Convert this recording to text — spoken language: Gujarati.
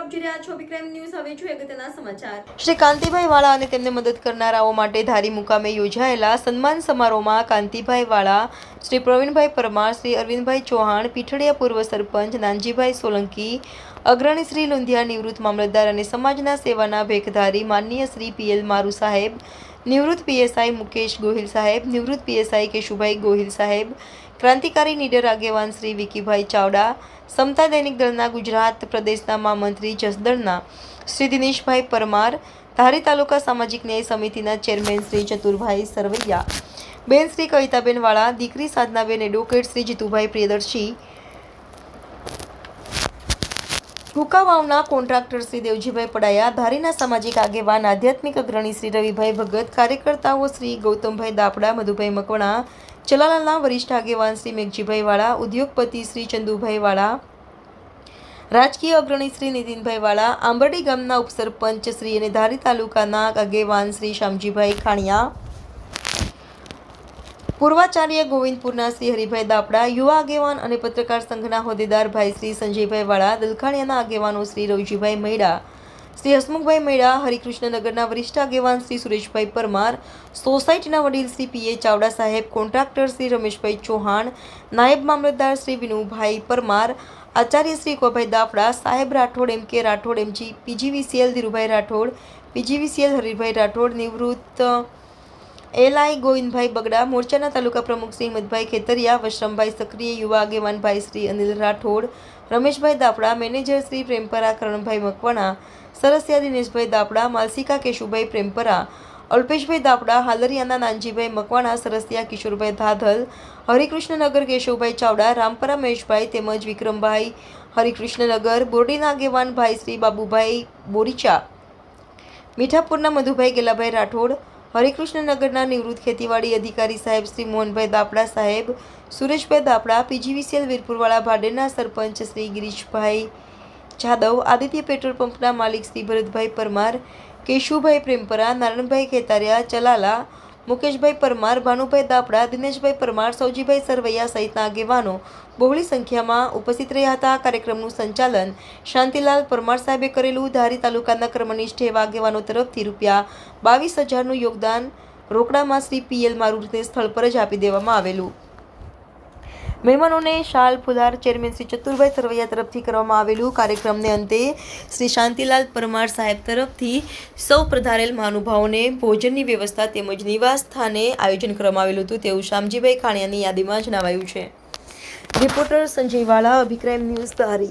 વાળા શ્રી પ્રવીણભાઈ પરમાર, શ્રી અરવિંદભાઈ ચૌહાણ પીઠડિયા પૂર્વ સરપંચ, નાનજીભાઈ સોલંકી, અગ્રણી શ્રી લુંધિયા નિવૃત્ત મામલતદાર અને સમાજના સેવાના ભેખધારી માનનીય શ્રી પીએલ મારુ સાહેબ નિવૃત્ત પીએસઆઈ મુકેશ ગોહિલ સાહેબ, નિવૃત્ત પીએસઆઈ કેશુભાઈ ગોહિલ સાહેબ, ક્રાંતિકારી નીડર આગેવાન શ્રી વિકીભાઈ ચાવડા, સમતા દૈનિક દળના ગુજરાત પ્રદેશના મહામંત્રી જસદળના શ્રી દિનેશભાઈ પરમાર, ધારી તાલુકા સામાજિક ન્યાય સમિતિના ચેરમેન શ્રી ચતુરભાઈ સરવૈયા, બેન શ્રી કવિતાબેન વાળા, દીકરી સાધનાબેન એડવોકેટ શ્રી જીતુભાઈ પ્રિયદર્શી કુકાવાવના કોન્ટ્રાક્ટર શ્રી દેવજીભાઈ પડાયા, ધારીના સામાજિક આગેવાન, આધ્યાત્મિક અગ્રણી શ્રી રવિભાઈ ભગત, કાર્યકર્તાઓ શ્રી ગૌતમભાઈ દાપડા, મધુભાઈ મકવણા, ચલાલાલના વરિષ્ઠ આગેવાન શ્રી મેઘજીભાઈ વાળા, ઉદ્યોગપતિ શ્રી ચંદુભાઈ વાળા, રાજકીય અગ્રણી શ્રી નીતિનભાઈ વાળા, આંબરડી ગામના ઉપસરપંચ શ્રી અને ધારી તાલુકાના આગેવાન શ્રી શ્યામજીભાઈ ખાણિયા પૂર્વાચાર્ય ગોવિંદપુરના શ્રી હરિભાઈ દાપડા, યુવા આગેવાન અને પત્રકાર સંઘના હોદ્દેદાર ભાઈ શ્રી સંજયભાઈ વાળા દલખાણિયાના આગેવાનો શ્રી રવજીભાઈ મૈડા, શ્રી હસમુખભાઈ મૈડા, હરિકૃષ્ણનગરના વરિષ્ઠ આગેવાન શ્રી સુરેશભાઈ પરમાર, સોસાયટીના વડીલ શ્રી પીએ ચાવડા સાહેબ, કોન્ટ્રાક્ટર શ્રી રમેશભાઈ ચૌહાણ, નાયબ મામલતદાર શ્રી વિનુભાઈ પરમાર, આચાર્ય શ્રી કોભાઈ દાફડા સાહેબ Rathod M K Rathod M G P G V C L Dhirubhai Rathod, P G V C L Haribhai Rathod, નિવૃત્ત એલઆઈ ગોવિંદભાઈ બગડા, મોરચાના તાલુકા પ્રમુખ શ્રી હિંમતભાઈ ખેતરિયા, વશ્રમભાઈ સક્રિય, યુવા આગેવાન ભાઈ શ્રી અનિલ રાઠોડ, રમેશભાઈ દાપડા, મેનેજર શ્રી પ્રેમપરા, કરણભાઈ મકવાણા, સરસિયા દિનેશભાઈ દાપડા, માલસિકા કેશુભાઈ પ્રેમપરા, અલ્પેશભાઈ દાપડા, હાલરિયાના નાનજીભાઈ મકવાણા, સરસિયા કિશોરભાઈ ધાધલ, હરિકૃષ્ણનગર કેશવભાઈ ચાવડા, રામપરા મહેશભાઈ તેમજ વિક્રમભાઈ હરિકૃષ્ણનગર, બોરડીના આગેવાન ભાઈ શ્રી બાબુભાઈ બોરીચા, મીઠાપુરના મધુભાઈ ગેલાભાઈ રાઠોડ હરિકૃષ્ણનગરના નિવૃત્ત ખેતીવાડી અધિકારી સાહેબ શ્રી મોહનભાઈ દાપડા સાહેબ, સુરેશભાઈ દાપડા પીજીવીસીએલ વીરપુરવાળા ભાડેના સરપંચ શ્રી ગિરીશભાઈ જાદવ, આદિત્ય પેટ્રોલ પંપના માલિક શ્રી ભરતભાઈ પરમાર, કેશુભાઈ પ્રેમપરા, નારાયણભાઈ ખેતારિયા, ચલાલા મુકેશભાઈ પરમાર, ભાનુભાઈ દાપડા, દિનેશભાઈ પરમાર, સૌજીભાઈ સરવૈયા સહિતના આગેવાનો બહોળી સંખ્યામાં ઉપસ્થિત રહ્યા હતા. કાર્યક્રમનું સંચાલન શાંતિલાલ પરમાર સાહેબે કરેલું. ધારી તાલુકાના કર્મનિષ્ઠ એવા આગેવાનો તરફથી રૂપિયા બાવીસ હજારનું યોગદાન રોકડામાં શ્રી પીએલ મારુતને સ્થળ પર જ આપી દેવામાં આવેલું. મહેમાનોને શાલ, ફુલાર, ચેરમેન શ્રી ચતુરભાઈ સરવૈયા તરફથી કરવામાં આવેલું કાર્યક્રમને અંતે શ્રી શાંતિલાલ પરમાર સાહેબ તરફથી સૌ પ્રધારેલ મહાનુભાવોને ભોજનની વ્યવસ્થા તેમજ નિવાસ સ્થાને આયોજન કરવામાં આવેલું હતું. તેવું શામજીભાઈ ખાણિયાની યાદીમાં જણાવાયું છે. રિપોર્ટર સંજય વાળા અભિક્રાઇમ ન્યૂઝ ધારી.